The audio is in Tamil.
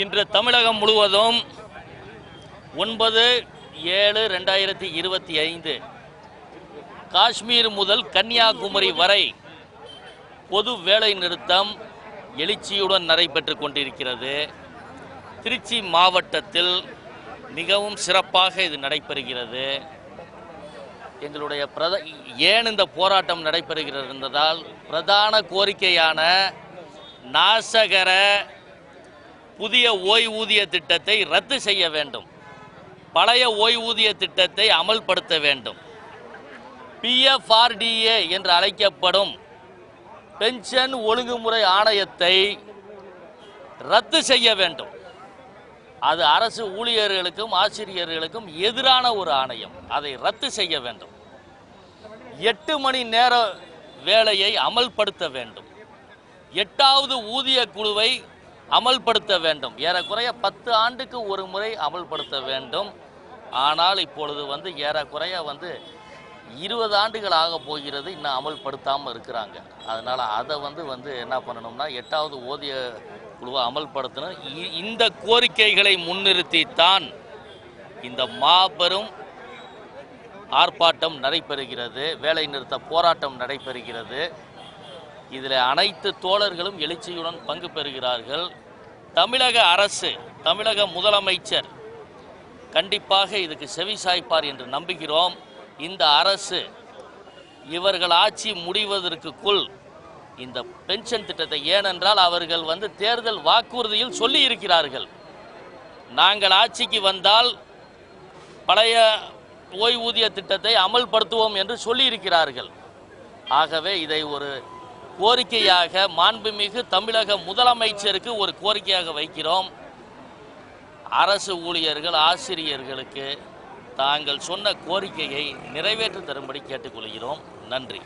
இன்று தமிழகம் முழுவதும் ஒன்பது ஏழு ரெண்டாயிரத்தி இருபத்தி ஐந்து காஷ்மீர் முதல் கன்னியாகுமரி வரை பொது வேலை நிறுத்தம் எழுச்சியுடன் நடைபெற்று கொண்டிருக்கிறது. திருச்சி மாவட்டத்தில் மிகவும் சிறப்பாக இது நடைபெறுகிறது. எங்களுடைய பிரத ஏன் இந்த போராட்டம் நடைபெறுகிறது என்பதால் பிரதான கோரிக்கையான நாசகர புதிய ஓய்வூதிய திட்டத்தை ரத்து செய்ய வேண்டும். பழைய ஓய்வூதிய திட்டத்தை அமல்படுத்த வேண்டும். பிஎஃப்ஆர்டிஏ என்று அழைக்கப்படும் பென்ஷன் ஒழுங்குமுறை ஆணையத்தை ரத்து செய்ய வேண்டும். அது அரசு ஊழியர்களுக்கும் ஆசிரியர்களுக்கும் எதிரான ஒரு ஆணையம். அதை ரத்து செய்ய வேண்டும். எட்டு மணி நேர வேலையை அமல்படுத்த வேண்டும். எட்டாவது ஊதிய குழுவை அமல்படுத்த வேண்டும். ஏறக்குறைய பத்து ஆண்டுக்கு ஒரு முறை அமல்படுத்த வேண்டும். ஆனால் இப்பொழுது வந்து ஏறக்குறைய வந்து இருபது ஆண்டுகள் ஆக போகிறது. இன்னும் அமல்படுத்தாமல் இருக்கிறாங்க. அதனால் அதை வந்து வந்து என்ன பண்ணணும்னா எட்டாவது ஓதிய குழுவை அமல்படுத்தணும். இ- இந்த கோரிக்கைகளை முன்னிறுத்தித்தான் இந்த மாபெரும் ஆர்ப்பாட்டம் நடைபெறுகிறது. வேலை நிறுத்த போராட்டம் நடைபெறுகிறது. இதில் அனைத்து தோழர்களும் எழுச்சியுடன் பங்கு பெறுகிறார்கள். தமிழக அரசு தமிழக முதலமைச்சர் கண்டிப்பாக இதுக்கு செவி சாய்ப்பார் என்று நம்புகிறோம். இந்த அரசு இவர்கள் ஆட்சி முடிவதற்குள் இந்த பென்ஷன் திட்டத்தை ஏனென்றால் அவர்கள் வந்து தேர்தல் வாக்குறுதியில் சொல்லி இருக்கிறார்கள் நாங்கள் ஆட்சிக்கு வந்தால் பழைய ஓய்வூதிய திட்டத்தை அமல்படுத்துவோம் என்று சொல்லியிருக்கிறார்கள். ஆகவே இதை ஒரு கோரிக்கையாக மாண்புமிகு தமிழக முதலமைச்சருக்கு ஒரு கோரிக்கையாக வைக்கிறோம். அரசு ஊழியர்கள் ஆசிரியர்களுக்கு தாங்கள் சொன்ன கோரிக்கையை நிறைவேற்றி தரும்படி கேட்டுக்கொள்கிறோம். நன்றி.